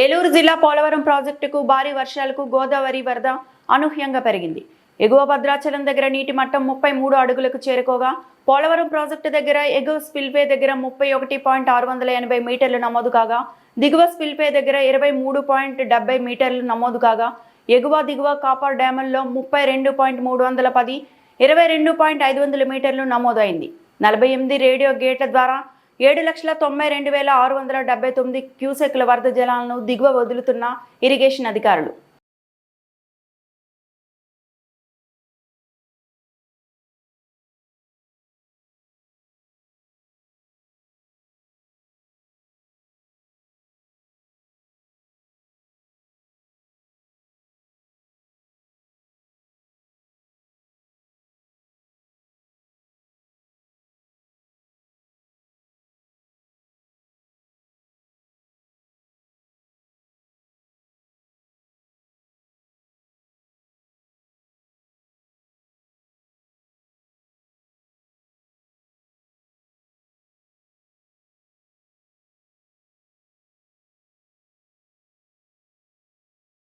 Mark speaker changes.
Speaker 1: ఏలూరు జిల్లా పోలవరం ప్రాజెక్టుకు భారీ వర్షాలకు గోదావరి వరద అనూహ్యంగా పెరిగింది. ఎగువ భద్రాచలం దగ్గర నీటి మట్టం ముప్పై మూడు అడుగులకు చేరుకోగా పోలవరం ప్రాజెక్టు దగ్గర ఎగువ స్పిల్వే దగ్గర ముప్పై ఒకటి పాయింట్ ఆరు వందల ఎనభై మీటర్లు నమోదు కాగా దిగువ స్పిల్వే దగ్గర ఇరవై మూడు పాయింట్ డెబ్బై మీటర్లు నమోదు కాగా ఎగువ దిగువ కాపర్ డ్యాముల్లో ముప్పై రెండు పాయింట్ మూడు వందల పది ఇరవై రెండు పాయింట్ ఐదు వందల మీటర్లు నమోదైంది. నలభై ఎనిమిది రేడియో గేట్ల ద్వారా ఏడు లక్షల తొంభై రెండు వేల ఆరు వందల డెబ్బై తొమ్మిది క్యూసెక్ల వరద జలాలను దిగువ వదులుతున్న ఇరిగేషన్ అధికారులు.